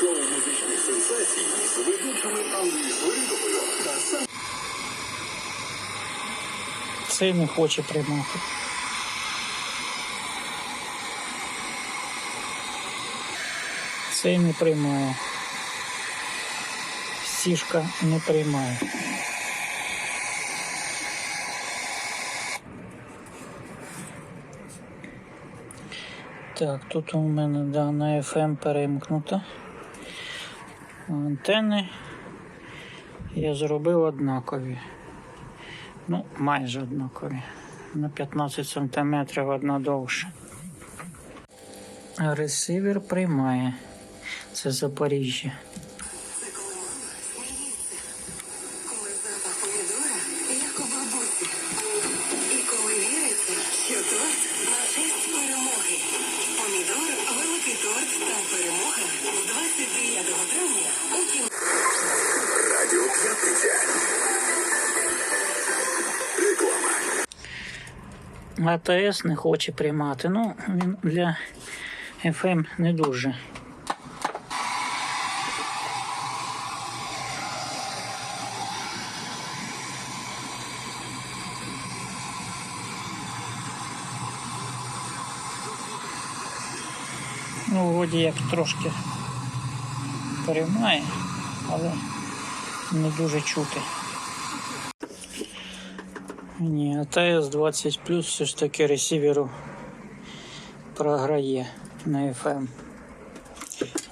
Шоу музичних сенсацій з ведучими Андрією Свиридовою та сам. Це не хоче приймати. Цей не приймає. Сішка не приймає. Так, тут у мене да, на FM перемкнута. Антени я зробив однакові. Ну, майже однакові. На 15 см одна довше. Ресивер приймає. Це Запоріжжя. АТС не хоче приймати. Ну, він для FM не дуже. Ну, вроді як трошки приймає, але не дуже чути. Ні, АТС 20 плюс все ж таки ресіверу програє на FM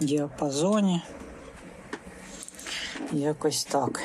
діапазоні. Якось так.